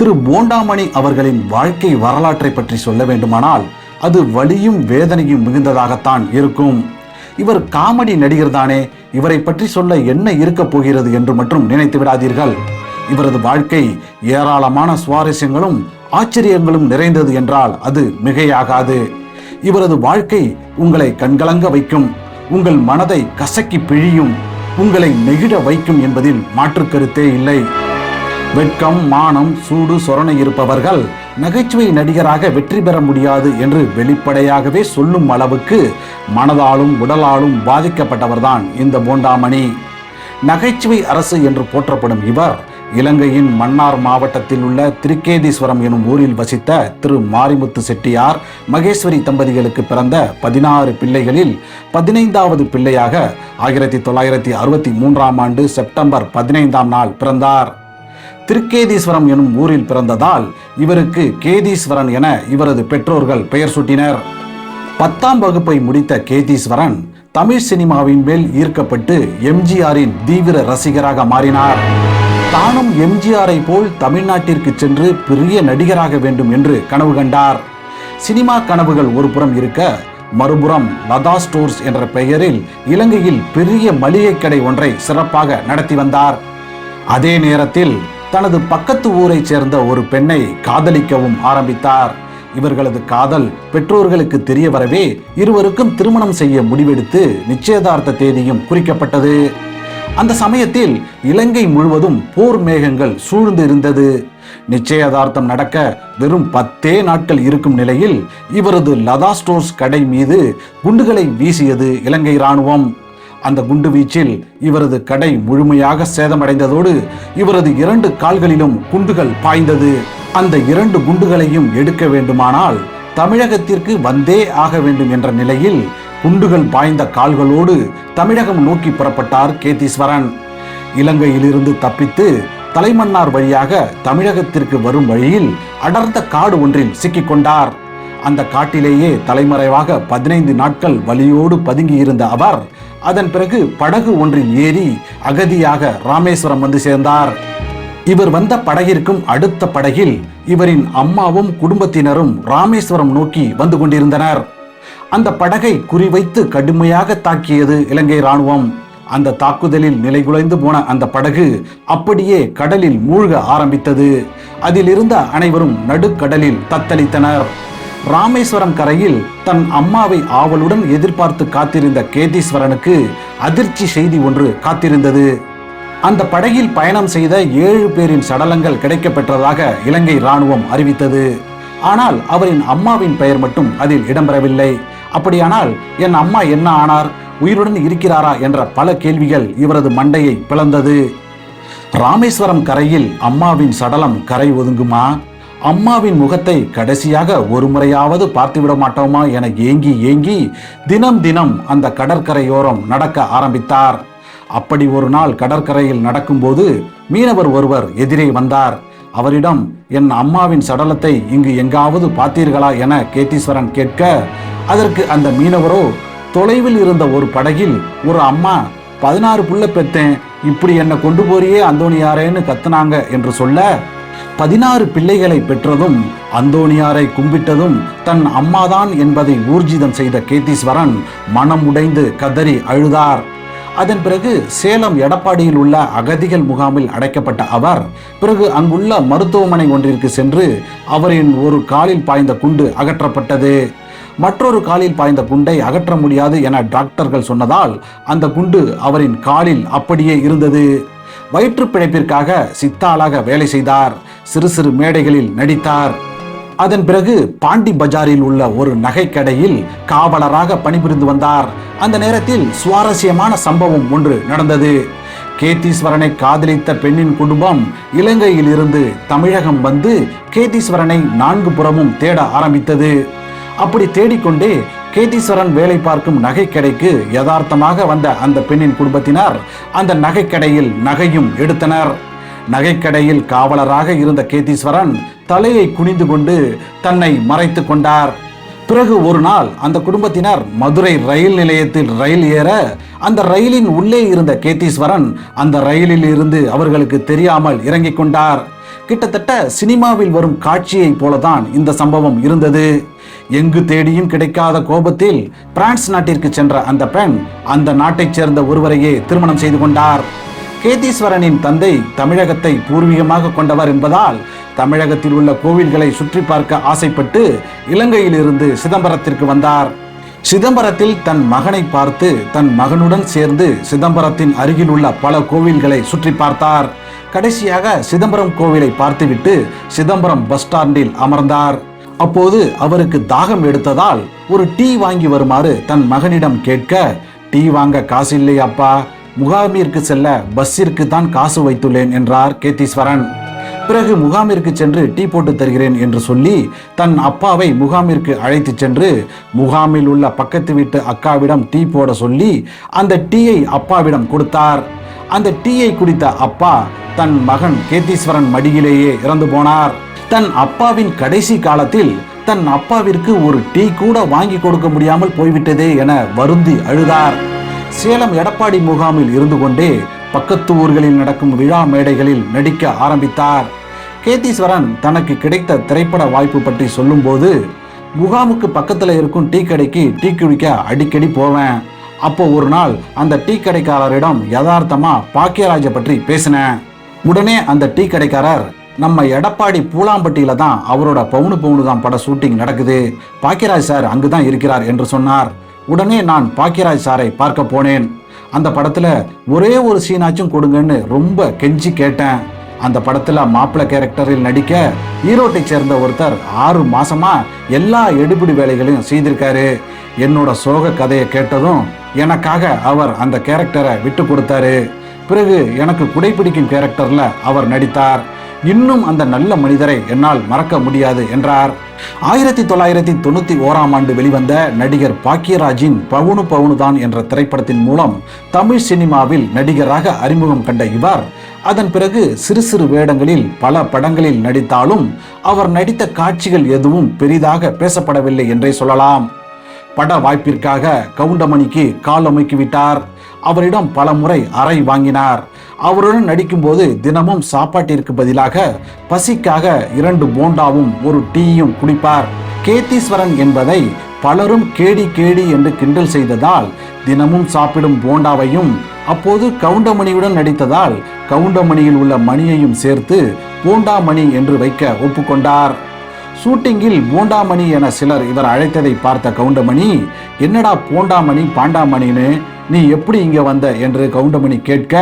திரு போண்டாமணி அவர்களின் வாழ்க்கை வரலாற்றை பற்றி சொல்ல வேண்டுமானால் அது வலியும் வேதனையும் மிகுந்ததாகத்தான் இருக்கும். இவர் காமெடி நடிகர் தானே இவரை பற்றி சொல்ல என்ன இருக்கப் போகிறது என்று மட்டும் நினைத்து விடாதீர்கள். இவரது வாழ்க்கை ஏராளமான சுவாரஸ்யங்களும் ஆச்சரியங்களும் நிறைந்தது என்றால் அது மிகையாகாது. இவரது வாழ்க்கை உங்களை கண்கலங்க வைக்கும் உங்கள் மனதை கசக்கி பிழியும் உங்களை நெகிழ வைக்கும் என்பதில் மாற்றுக்கருத்தே இல்லை. வெட்கம் மானம் சூடு சொரணை இருப்பவர்கள் நகைச்சுவை நடிகராக வெற்றி பெற முடியாது என்று வெளிப்படையாகவே சொல்லும் அளவுக்கு மனதாலும் உடலாலும் பாதிக்கப்பட்டவர்தான் இந்த போண்டாமணி நகைச்சுவை அரசு என்று போற்றப்படும் இவர் இலங்கையின் மன்னார் மாவட்டத்தில் உள்ள திருக்கேதீஸ்வரம் எனும் ஊரில் வசித்த திரு மாரிமுத்து செட்டியார் மகேஸ்வரி தம்பதிகளுக்கு பிறந்த பதினாறு பிள்ளைகளில் பதினைந்தாவது பிள்ளையாக ஆயிரத்தி தொள்ளாயிரத்தி அறுபத்தி மூன்றாம் ஆண்டு செப்டம்பர் பதினைந்தாம் நாள் பிறந்தார். திருக்கேதீஸ்வரம் எனும் ஊரில் பிறந்ததால் இவருக்கு கேதீஸ்வரன் என இவரது பெற்றோர்கள் பெயர் சூட்டினர். பத்தாம் வகுப்பை முடித்த கேதீஸ்வரன் தமிழ் சினிமாவின் மேல் ஈர்க்கப்பட்டு எம்ஜிஆரின் தீவிர ரசிகராக மாறினார். தானும் எம்ஜிஆரை போல் தமிழ்நாட்டிற்கு சென்று பெரிய நடிகராக வேண்டும் என்று கனவு கண்டார். சினிமா கனவுகள் ஒரு புறம் இருக்க மறுபுறம் லதா ஸ்டோர்ஸ் என்ற பெயரில் இலங்கையில் பெரிய மளிகை கடை ஒன்றை சிறப்பாக நடத்தி வந்தார். அதே நேரத்தில் தனது பக்கத்து ஊரைச் சேர்ந்த ஒரு பெண்ணை காதலிக்கவும் ஆரம்பித்தார். இவர்களது காதல் பெற்றோர்களுக்கு தெரிய வரவே இருவருக்கும் திருமணம் செய்ய முடிவெடுத்து நிச்சயதார்த்த தேதியும் குறிக்கப்பட்டது. அந்த சமயத்தில் இலங்கை முழுவதும் போர் மேகங்கள் சூழ்ந்து இருந்தது. நிச்சயதார்த்தம் நடக்க வெறும் பத்தே நாட்கள் இருக்கும் நிலையில் இவரது லதா ஸ்டோர்ஸ் கடை மீது குண்டுகளை வீசியது இலங்கை இராணுவம். அந்த குண்டு வீச்சில் இவரது கடை முழுமையாக சேதமடைந்ததோடு இவரது இரண்டு கால்களிலும் குண்டுகள் பாய்ந்தது. அந்த இரண்டு குண்டுகளையும் எடுக்க வேண்டுமானால் தமிழகத்திற்கு வந்தே ஆக வேண்டும் என்ற நிலையில் குண்டுகள் பாய்ந்த கால்களோடு தமிழகம் நோக்கி புறப்பட்டார் கேதீஸ்வரன் இலங்கையிலிருந்து தப்பித்து தலைமன்னார் வழியாக தமிழகத்திற்கு வரும் வழியில் அடர்ந்த காடு ஒன்றில் சிக்கிக்கொண்டார். அந்த காட்டிலேயே தலைமறைவாக பதினைந்து நாட்கள் வலியோடு பதுங்கியிருந்த அவர் அதன் பிறகு படகு ஒன்றில் ஏறி அகதியாக ராமேஸ்வரம் வந்து சேர்ந்தார். இவர் வந்த படகிற்கும் அடுத்த படகில் இவரின் அம்மாவும் குடும்பத்தினரும் ராமேஸ்வரம் நோக்கி வந்து கொண்டிருந்தனர். அந்த படகை குறிவைத்து கடுமையாக தாக்கியது இலங்கை ராணுவம் அந்த தாக்குதலில் நிலைகுலைந்து போன அந்த படகு அப்படியே கடலில் மூழ்க ஆரம்பித்தது. அதிலிருந்த அனைவரும் நடுக்கடலில் தத்தளித்தனர். ராமேஸ்வரம் கரையில் தன் அம்மாவை ஆவலுடன் எதிர்பார்த்து காத்திருந்த கேதீஸ்வரனுக்கு அதிர்ச்சி செய்தி ஒன்று காத்திருந்தது. அந்த படகில் பயணம் செய்த ஏழு பேரின் சடலங்கள் கிடைக்கப்பெற்றதாக இலங்கை ராணுவம் அறிவித்தது. ஆனால் அவரின் அம்மாவின் பெயர் மட்டும் அதில் இடம்பெறவில்லை. அப்படியானால் என் அம்மா என்ன ஆனார்? உயிருடன் இருக்கிறாரா என்ற பல கேள்விகள் இவரது மண்டையை பிளந்தது. ராமேஸ்வரம் கரையில் அம்மாவின் சடலம் கரை ஒதுங்குமா? அம்மாவின் முகத்தை கடைசியாக ஒரு முறையாவது பார்த்துவிட மாட்டோமா என ஏங்கி ஏங்கி தினம் தினம் அந்த கடற்கரையோரம் நடக்க ஆரம்பித்தார். அப்படி ஒரு நாள் கடற்கரையில் நடக்கும்போது மீனவர் ஒருவர் எதிரே வந்தார். அவரிடம் என் அம்மாவின் சடலத்தை இங்கு எங்காவது பார்த்தீர்களா? என கேத்தீஸ்வரன் கேட்க அதற்கு அந்த மீனவரோ தொலைவில் இருந்த ஒரு படகில் ஒரு அம்மா பதினாறு புள்ள பெத்தேன் இப்படி என்னை கொண்டு போறியே அந்தோணியாரேன்னு கத்துனாங்க என்று சொல்ல பதினாறு பிள்ளைகளை பெற்றதும் அந்தோணியாரை கும்பிட்டதும் தன் அம்மாதான் என்பதை ஊர்ஜிதம் செய்த கேத்தீஸ்வரன் மனம் உடைந்து கதறி அழுதார். அதன் பிறகு சேலம் எடப்பாடியில் உள்ள அகதிகள் முகாமில் அடைக்கப்பட்ட அவர் பிறகு அங்குள்ள மருத்துவமனை ஒன்றிற்கு சென்று அவரின் ஒரு காலில் பாய்ந்த குண்டு அகற்றப்பட்டது. மற்றொரு காலில் பாய்ந்த குண்டை அகற்ற முடியாது என டாக்டர்கள் சொன்னதால் அந்த குண்டு அவரின் காலில் அப்படியே இருந்தது. வயிற்று பிழைப்பிற்காக சித்தாளாக வேலை செய்தார். சிறு சிறு மேடைகளில் நடித்தார். அதன் பிறகு பாண்டி பஜாரில் உள்ள ஒரு நகைக்கடையில் காவலராக பணிபுரிந்து வந்தார். அந்த நேரத்தில் சுவாரஸ்யமான சம்பவம் ஒன்று நடந்தது. கேத்தீஸ்வரனை காதலித்த பெண்ணின் குடும்பம் இலங்கையில் இருந்து தமிழகம் வந்து கேத்தீஸ்வரனை நான்கு புறமும் தேட ஆரம்பித்தது. அப்படி தேடிக்கொண்டே கேதீஸ்வரன் வேலை பார்க்கும் நகைக்கடைக்கு யதார்த்தமாக வந்த அந்த பெண்ணின் குடும்பத்தினர் அந்த நகைக்கடையில் நகையும் எடுத்தனர். நகைக்கடையில் காவலராக இருந்த கேதீஸ்வரன் தலையை குனிந்து கொண்டு தன்னை மறைத்து கொண்டார். பிறகு ஒரு நாள் அந்த குடும்பத்தினர் மதுரை ரயில் நிலையத்தில் ரயில் ஏற அந்த ரயிலின் உள்ளே இருந்த கேத்தீஸ்வரன் அந்த ரயிலில் இருந்து அவர்களுக்கு தெரியாமல் இறங்கிக் கொண்டார். கிட்டத்தட்ட சினிமாவில் வரும் காட்சியைப் போலதான் இந்த சம்பவம் இருந்தது. எங்கு தேடியும் கிடைக்காத கோபத்தில் பிரான்ஸ் நாட்டிற்கு சென்ற அந்த பெண் அந்த நாட்டைச் சேர்ந்த ஒருவரையே திருமணம் செய்து கொண்டார். கேதீஸ்வரனின் தந்தை தமிழகத்தை பூர்வீகமாக கொண்டவர் என்பதால் தமிழகத்தில் உள்ள கோவில்களை சுற்றி பார்க்க ஆசைப்பட்டு இலங்கையிலிருந்து சிதம்பரத்திற்கு வந்தார். சிதம்பரத்தில் தன் மகனை பார்த்து தன் மகனுடன் சேர்ந்து சிதம்பரத்தின் அருகில் உள்ள பல கோவில்களை சுற்றி பார்த்தார். கடைசியாக சிதம்பரம் கோவிலை பார்த்துவிட்டு சிதம்பரம் பஸ் ஸ்டாண்டில் அமர்ந்தார். அப்போது அவருக்கு தாகம் எடுத்ததால் ஒரு டீ வாங்கி வருமாறு தன் மகனிடம் கேட்க டீ வாங்க காசு இல்லை அப்பா. முகாமிற்கு செல்ல பஸ்ஸிற்கு தான் காசு வைத்துள்ளேன் என்றார் கேத்தீஸ்வரன். பிறகு முகாமிற்கு சென்று டீ போட்டு தருகிறேன் என்று சொல்லி தன் அப்பாவை முகாமிற்கு அழைத்துச் சென்று முகாமில் உள்ள பக்கத்து வீட்டு அக்காவிடம் டீ போட சொல்லி அந்த டீயை அப்பாவிடம் கொடுத்தார். அந்த டீயை குடித்த அப்பா தன் மகன் கேத்தீஸ்வரன் மடியிலேயே இறந்து போனார். தன் அப்பாவின் கடைசி காலத்தில் தன் அப்பாவிற்கு ஒரு டீ கூட வாங்கி கொடுக்க முடியாமல் போய்விட்டதே என வருந்தி அழுதார். சேலம் எடப்பாடி முகாமில் இருந்து கொண்டே பக்கத்து ஊர்களில் நடக்கும் விழா மேடைகளில் நடிக்க ஆரம்பித்தார். கேதீஸ்வரன் தனக்கு கிடைத்த திரைப்பட வாய்ப்பு பற்றி சொல்லும்போது முகாமுக்கு பக்கத்தில் இருக்கும் டீ கடைக்கு டீ குடிக்க அடிக்கடி போவேன். அப்போ ஒரு நாள் அந்த டீ கடைக்காரரிடம் யதார்த்தமா பாக்கியராஜை பற்றி பேசினேன். உடனே அந்த டீ கடைக்காரர் நம்ம எடப்பாடி பூலாம்பட்டியில தான் அவரோட பவுனு பவுனு தான் பட ஷூட்டிங் நடக்குது. பாக்கியராஜ் சார் அங்கு தான் இருக்கிறார் என்று சொன்னார். உடனே நான் பாக்கியராஜ் சாரை பார்க்க போனேன். அந்த படத்துல ஒரே ஒரு சீனாச்சும் கொடுங்கன்னு ரொம்ப கெஞ்சி கேட்டேன். அந்த படத்துல மாப்பிள்ள கேரக்டரில் நடிக்க ஈரோட்டை சேர்ந்த ஒருத்தர் ஆறு மாசமா எல்லா எடுபிடி வேலைகளையும் செய்திருக்காரு. என்னோட சோக கதையை கேட்டதும் எனக்காக அவர் அந்த கேரக்டரை விட்டு கொடுத்தாரு. பிறகு எனக்கு குடைப்பிடிக்கும் கேரக்டர்ல அவர் நடித்தார். இன்னும் அந்த நல்ல மனிதரை என்னால் மறக்க முடியாது என்றார். ஆயிரத்தி தொள்ளாயிரத்தி தொண்ணூத்தி ஓராம் ஆண்டு வெளிவந்த நடிகர் பாக்கியராஜின் பவுனு பவுனுதான் என்ற திரைப்படத்தின் மூலம் தமிழ் சினிமாவில் நடிகராக அறிமுகம் கண்ட இவர் அதன் பிறகு சிறு சிறு வேடங்களில் பல படங்களில் நடித்தாலும் அவர் நடித்த காட்சிகள் எதுவும் பெரிதாக பேசப்படவில்லை என்றே சொல்லலாம். பட வாய்ப்பிற்காக கவுண்டமணிக்கு கால் அமைக்கிவிட்டார். விட்டார் அவரிடம் பல முறை அறை வாங்கினார். அவருடன் நடிக்கும்போது தினமும் சாப்பாட்டிற்கு பதிலாக பசிக்காக இரண்டு போண்டாவும் ஒரு டீயும் குடிப்பார். கேத்தீஸ்வரன் என்பதை பலரும் கேடி கேடி என்று கிண்டல் செய்ததால் தினமும் சாப்பிடும் போண்டாவையும் அப்போது கவுண்டமணியுடன் நடித்ததால் கவுண்டமணியில் உள்ள மணியையும் சேர்த்து போண்டாமணி என்று வைக்க ஒப்புக்கொண்டார். ஷூட்டிங்கில் போண்டாமணி என சிலர் இவர் அழைத்ததை பார்த்த கவுண்டமணி என்னடா போண்டாமணி பாண்டாமணின்னு? நீ எப்படி இங்கே வந்த என்று கவுண்டமணி கேட்க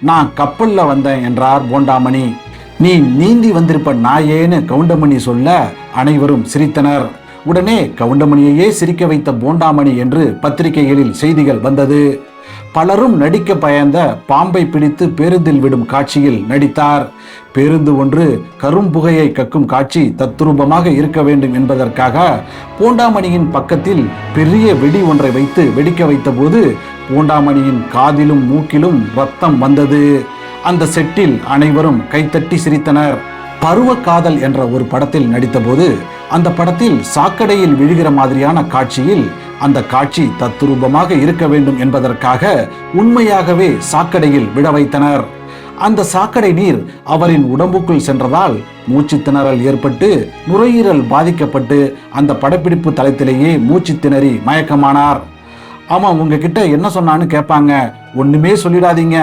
நான் கப்பலில் வந்தேன் என்றார் போண்டாமணி. நீ நீந்தி வந்திருப்ப நாயேன்னு கவுண்டமணி சொல்ல அனைவரும் சிரித்தனர். உடனே கவுண்டமணியையே சிரிக்க வைத்த போண்டாமணி என்று பத்திரிகைகளில் செய்திகள் வந்தது. பலரும் நடிக்க பயந்த பாம்பை பிடித்து பேருந்தில் விடும் காட்சியில் நடித்தார். பேருந்து ஒன்று கரும்புகையை கக்கும் காட்சி தத்ரூபமாக இருக்க வேண்டும் என்பதற்காக பூண்டாமணியின் பக்கத்தில் பெரிய வெடி ஒன்றை வைத்து வெடிக்க வைத்தபோது பூண்டாமணியின் காதிலும் மூக்கிலும் ரத்தம் வந்தது. அந்த செட்டில் அனைவரும் கைத்தட்டி சிரித்தனர். பருவ காதல் என்ற ஒரு படத்தில் நடித்தபோது அந்த படத்தில் சாக்கடையில் விழுகிற மாதிரியான காட்சியில் அந்த காட்சி தத்துரூபமாக இருக்க வேண்டும் என்பதற்காக உண்மையாகவே சாக்கடையில் விழ வைத்தனர். அந்த சாக்கடை நீர் அவரின் உடம்புக்குள் சென்றதால் மூச்சு திணறல் ஏற்பட்டு நுரையீரல் பாதிக்கப்பட்டு அந்த படப்பிடிப்பு தளத்திலேயே மூச்சு திணறி மயக்கமானார். ஆமாம் உங்ககிட்ட என்ன சொன்னான்னு கேட்பாங்க ஒண்ணுமே சொல்லிடாதீங்க.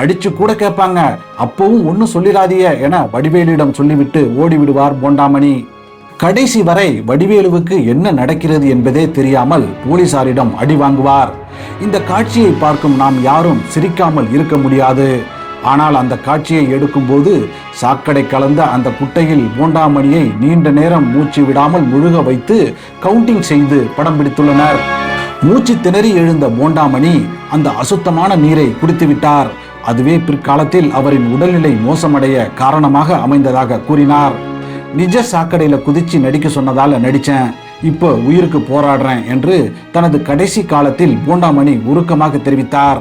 அடிச்சு கூட கேட்பாங்க அப்பவும் ஒன்றும் சொல்லிடாதீங்க என வடிவேலிடம் சொல்லிவிட்டு ஓடிவிடுவார் போண்டாமணி. கடைசி வரை வடிவேலுவுக்கு என்ன நடக்கிறது என்பதே தெரியாமல் போலீசாரிடம் அடி வாங்குவார். இந்த காட்சியை பார்க்கும் நாம் யாரும் சிரிக்காமல் இருக்க முடியாது. ஆனால் அந்த காட்சியை எடுக்கும்போது சாக்கடை கலந்த அந்த குட்டையில் போண்டாமணியை நீண்ட நேரம் மூச்சு விடாமல் முழுக வைத்து கவுண்டிங் செய்து படம் பிடித்துள்ளனர். மூச்சு திணறி எழுந்த போண்டாமணி அந்த அசுத்தமான நீரை குடித்துவிட்டார் அதுவே பிற்காலத்தில் அவரின் உடல்நிலை மோசமடைய காரணமாக அமைந்ததாக கூறினார். நிஜ சாக்கடையில் குதிச்சு நடிக்க சொன்னதால் நடித்தேன் இப்போ உயிருக்கு போராடுறேன் என்று தனது கடைசி காலத்தில் போண்டாமணி உருக்கமாக தெரிவித்தார்.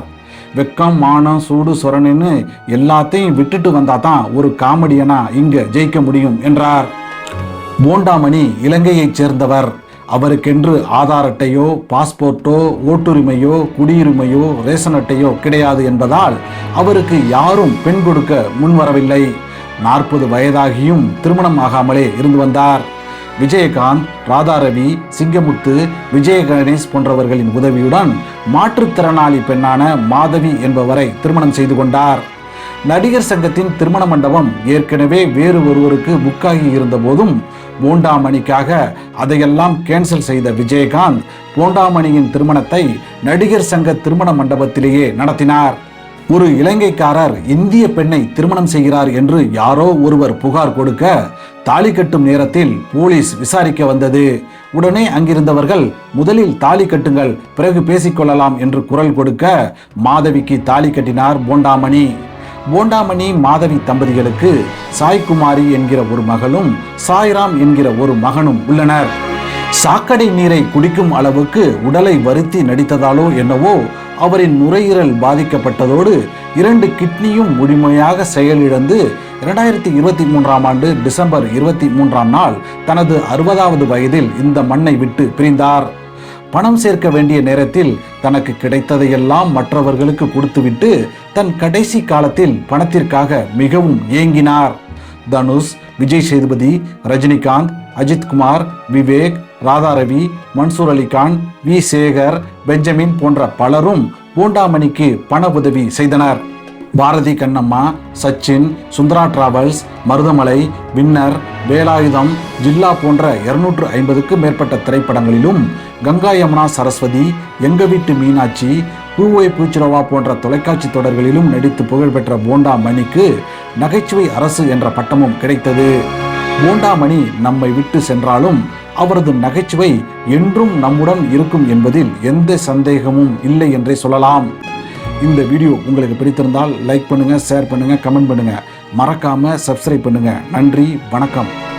வெக்கம் மானம் சூடு சொரணுன்னு எல்லாத்தையும் விட்டுட்டு வந்தா தான் ஒரு காமெடியனா இங்க ஜெயிக்க முடியும் என்றார். போண்டாமணி இலங்கையைச் சேர்ந்தவர். அவருக்கென்று ஆதார் அட்டையோ பாஸ்போர்ட்டோ ஓட்டுரிமையோ குடியுரிமையோ ரேஷன் அட்டையோ கிடையாது என்பதால் அவருக்கு யாரும் பெண் கொடுக்க முன்வரவில்லை. நாற்பது வயதாகியும் திருமணம் ஆகாமலே இருந்து வந்தார். விஜயகாந்த் ராதாரவி சிங்கமுத்து விஜய கணேஷ் போன்றவர்களின் உதவியுடன் மாற்றுத்திறனாளி பெண்ணான மாதவி என்பவரை திருமணம் செய்து கொண்டார். நடிகர் சங்கத்தின் திருமண மண்டபம் ஏற்கனவே வேறு ஒருவருக்கு புக்காகி இருந்த போதும் போண்டாமணிக்காக அதையெல்லாம் கேன்சல் செய்த விஜயகாந்த் போண்டாமணியின் திருமணத்தை நடிகர் சங்க திருமண மண்டபத்திலேயே நடத்தினார். ஒரு இலங்கைக்காரர் இந்திய பெண்ணை திருமணம் செய்கிறார் என்று யாரோ ஒருவர் புகார் கொடுக்க தாலி கட்டும் நேரத்தில் போலீஸ் விசாரிக்க வந்தது. உடனே அங்கிருந்தவர்கள் முதலில் தாலி கட்டுங்கள் பிறகு பேசிக்கொள்ளலாம் என்று குரல் கொடுக்க மாதவிக்கு தாலி கட்டினார் போண்டாமணி. போண்டாமணி மாதவி தம்பதிகளுக்கு சாய்குமாரி என்கிற ஒரு மகளும் சாய்ராம் என்கிற ஒரு மகனும் உள்ளனர். சாக்கடை நீரை குடிக்கும் அளவுக்கு உடலை வருத்தி நடித்ததாலோ என்னவோ அவரின் நுரையீரல் பாதிக்கப்பட்டதோடு இரண்டு கிட்னியும் முழுமையாக செயலிழந்து இரண்டாயிரத்தி இருபத்தி மூன்றாம் ஆண்டு டிசம்பர் இருபத்தி மூன்றாம் நாள் தனது அறுபதாவது வயதில் இந்த மண்ணை விட்டு பிரிந்தார். பணம் சேர்க்க வேண்டிய நேரத்தில் தனக்கு கிடைத்ததையெல்லாம் மற்றவர்களுக்கு கொடுத்துவிட்டு தன் கடைசி காலத்தில் பணத்திற்காக மிகவும் ஏங்கினார். தனுஷ் விஜய் சேதுபதி ரஜினிகாந்த் அஜித்குமார் விவேக் ராதாரவி மன்சூர் அலிகான் வி. சேகர் பெஞ்சமின் போன்ற பலரும் பூண்டாமணிக்கு பண உதவி செய்தனர். பாரதி கண்ணம்மா சச்சின் சுந்தரா டிராவல்ஸ் மருதமலை வின்னர் வேலாயுதம் ஜில்லா போன்ற இருநூற்று ஐம்பதுக்கும் மேற்பட்ட திரைப்படங்களிலும் கங்கா யமுனா சரஸ்வதி எங்க வீட்டு மீனாட்சி பூவை பூச்சிரவா போன்ற தொலைக்காட்சி தொடர்களிலும் நடித்து புகழ்பெற்ற போண்டா மணிக்கு நகைச்சுவை அரசு என்ற பட்டமும் கிடைத்தது. போண்டாமணி நம்மை விட்டு சென்றாலும் அவரது நகைச்சுவை என்றும் நம்முடன் இருக்கும் என்பதில் எந்த சந்தேகமும் இல்லை என்றே சொல்லலாம். இந்த வீடியோ உங்களுக்கு பிடித்திருந்தால் லைக் பண்ணுங்கள் ஷேர் பண்ணுங்கள் கமெண்ட் பண்ணுங்கள் மறக்காமல் சப்ஸ்கிரைப் பண்ணுங்கள் நன்றி வணக்கம்.